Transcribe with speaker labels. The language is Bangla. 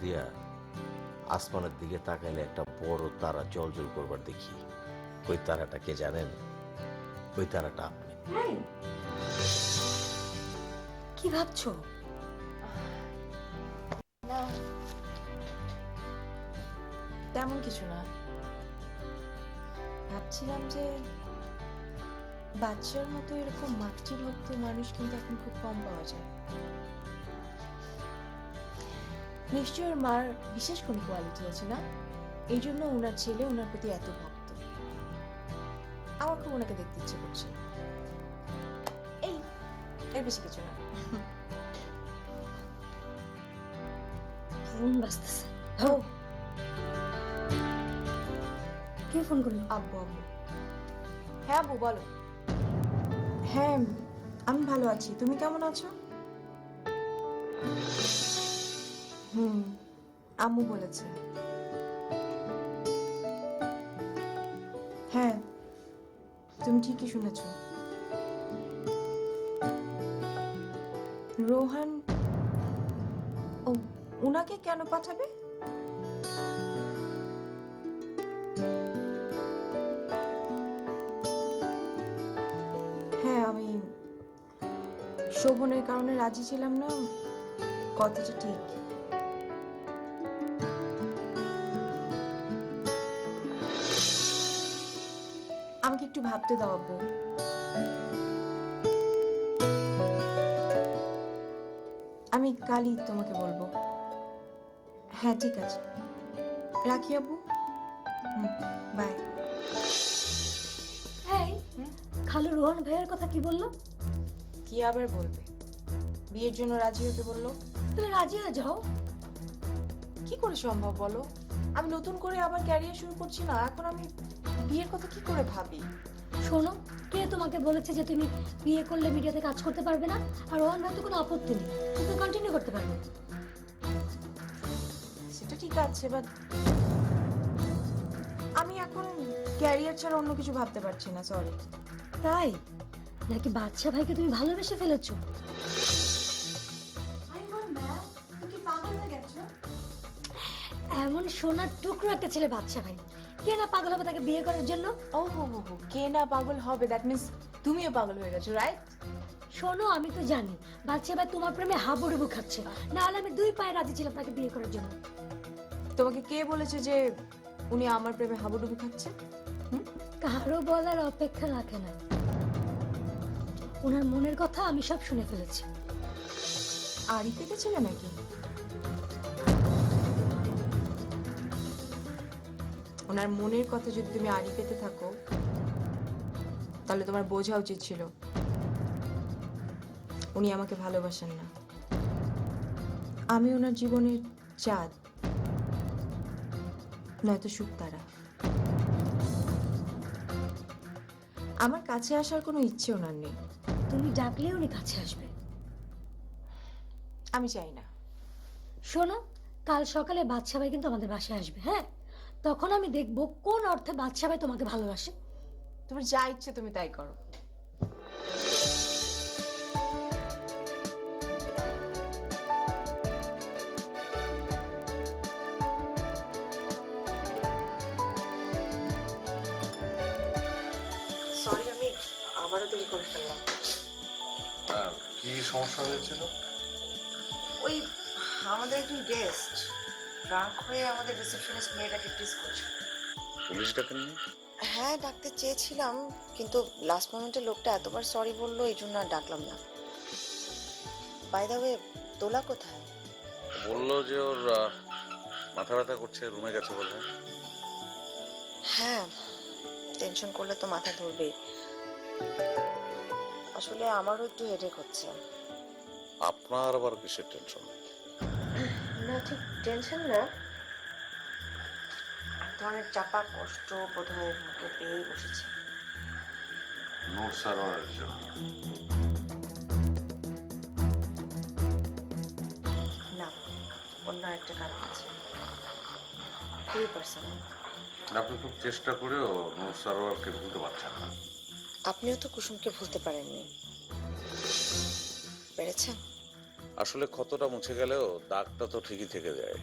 Speaker 1: দিয়া আসমানের দিকে তাকাইলে একটা বড় তারা জল জল করবার দেখি। ওই তারাটা কে জানেন? ওই তারাটা আপনি।
Speaker 2: কি ভাবছ?
Speaker 3: তেমন কিছু না। ভাবছিলাম যে বাচ্চার মতো এরকম মাতৃভক্ত মানুষ কিন্তু এখন খুব কম পাওয়া যায়। নিশ্চয় ওর মার বিশেষ কোনো কোয়ালিটি আছে না? এই জন্য ওনার ছেলে ওনার প্রতি এত ভক্ত। আমার খুব ওনাকে দেখতে ইচ্ছে করছে। এই এর বেশি কিছু না।
Speaker 2: ফোন বাজতেছে
Speaker 3: ও।
Speaker 2: কে ফোন করল?
Speaker 3: আব্বু আব্বু। হ্যাঁ আব্বু বলো। হ্যাঁ আমি ভালো আছি। তুমি কেমন আছো? হুম, আম্মু বলেছে। হ্যাঁ তুমি ঠিকই শুনেছ। রোহান, ও, উনাকে কেন পাঠাবে? হ্যাঁ আমি শোভনের কারণে রাজি ছিলাম না। কথাটা ঠিক। আমাকে একটু ভাবতে দাও আব্বু। আমি কালই তোমাকে বলব। হ্যাঁ ঠিক আছে। রাখি আপু বাই
Speaker 2: এই খালু রোহন ভাইয়ের কথা কি বলল?
Speaker 3: কি আবার বলবে? বিয়ের জন্য রাজি হতে বলল?
Speaker 2: তুমি রাজি হয়ে যাও।
Speaker 3: কি করে সম্ভব বলো? আমি নতুন করে আবার ক্যারিয়ার শুরু করছি না এখন আমি বিয়ের কথা কি করে ভাবি?
Speaker 2: শোনো কে তোমাকে বলেছে যে তুমি বিয়ে করলে মিডিয়াতে কাজ করতে পারবে না? আর রোহন ভাই তো কোনো আপত্তি নেই তুমি কন্টিনিউ করতে পারবে
Speaker 3: সেটা ঠিক আছে বাট আমি এখন ক্যারিয়ার ছাড়া অন্য কিছু ভাবতে পারছি না সরি
Speaker 2: তাই? নাকি বাচ্চা ভাইকে তুমি ভালোবেসে ফেলেছো? এমন সোনার টুকরো একটা ছেলে বাচ্চা ভাই। কে না পাগল হবে তাকে বিয়ে করার জন্য?
Speaker 3: ও হো হো হো কে না পাগল হবে? দ্যাট মিন্স তুমিও পাগল হয়ে গেছো রাইট
Speaker 2: শোনো আমি তো জানি। বাচ্চা ভাই তোমার প্রেমে হাবুডুবু খাচ্ছে। না হলে আমি দুই পায়ে রাজি ছিলাম তাকে বিয়ে করার জন্য।
Speaker 3: তোমাকে কে বলেছে যে উনি আমার প্রেমে হাবুডুবু খাচ্ছে?
Speaker 2: কারও বলার অপেক্ষা রাখে না। ওনার মনের কথা আমি সব শুনে ফেলেছি।
Speaker 3: আড়ি পেতেছিলে নাকি? ওনার মনের কথা যদি তুমি আড়ি পেতে থাকো তাহলে তোমার বোঝা উচিত ছিল। উনি আমাকে ভালোবাসেন না। আমি ওনার জীবনের চাঁদ। নয়তো শুকতারা আমার কাছে আসার কোনো ইচ্ছে ওনার নেই।
Speaker 2: তুমি ডাকলে উনি কাছে আসবে।
Speaker 3: আমি চাই না।
Speaker 2: শোনো কাল সকালে বাচ্চা ভাই কিন্তু আমাদের বাসায় আসবে হ্যাঁ? তখন আমি দেখব কোন অর্থে বাচ্চা ভাই তোমাকে ভালোবাসে।
Speaker 3: তোমার যা ইচ্ছে তুমি তাই করো।
Speaker 4: সরি আমি আবারও দেরি করে ফেললাম।
Speaker 5: হ্যাঁ, কি সমস্যা হয়েছিল?
Speaker 4: ওই আমাদের একজন গেস্ট রাগ হয়ে আমাদের রিসেপশনিস্ট মেয়েটাকে টিস করছে।
Speaker 5: পুলিশ ডাকেননি
Speaker 4: হ্যাঁ ডাকতে চেয়েছিলাম কিন্তু লাস্ট মোমেন্টে লোকটা এতবার সরি বলল এই জন্য আর ডাকলাম না। বাই দ্য ওয়ে দোলা কোথায়?
Speaker 5: বলল যে ওর আহ, মাথা ব্যথা করছে রুমে গেছে বলে।
Speaker 4: হ্যাঁ টেনশন করলে তো মাথা ধরবেই। আসলে আমারও একটু হেডেক হচ্ছে।
Speaker 5: আপনার আবার কিসের টেনশন
Speaker 4: না ঠিক টেনশন না। ধরনের চাপা কষ্ট বোধহয় মুখে পেয়েই বসেছে। না অন্য একটা কারণ আছে। খুবই পার্সোনাল
Speaker 5: আপনি খুব চেষ্টা করেও নোট সার্ভারকে ভুলতে পারছেন না।
Speaker 4: আপনিও তো কুসুমকে ভুলতে পারেননি। পেরেছেন?
Speaker 5: আসলে ক্ষতটা মুছে গেলেও দাগটা তো ঠিকই থেকে যায়।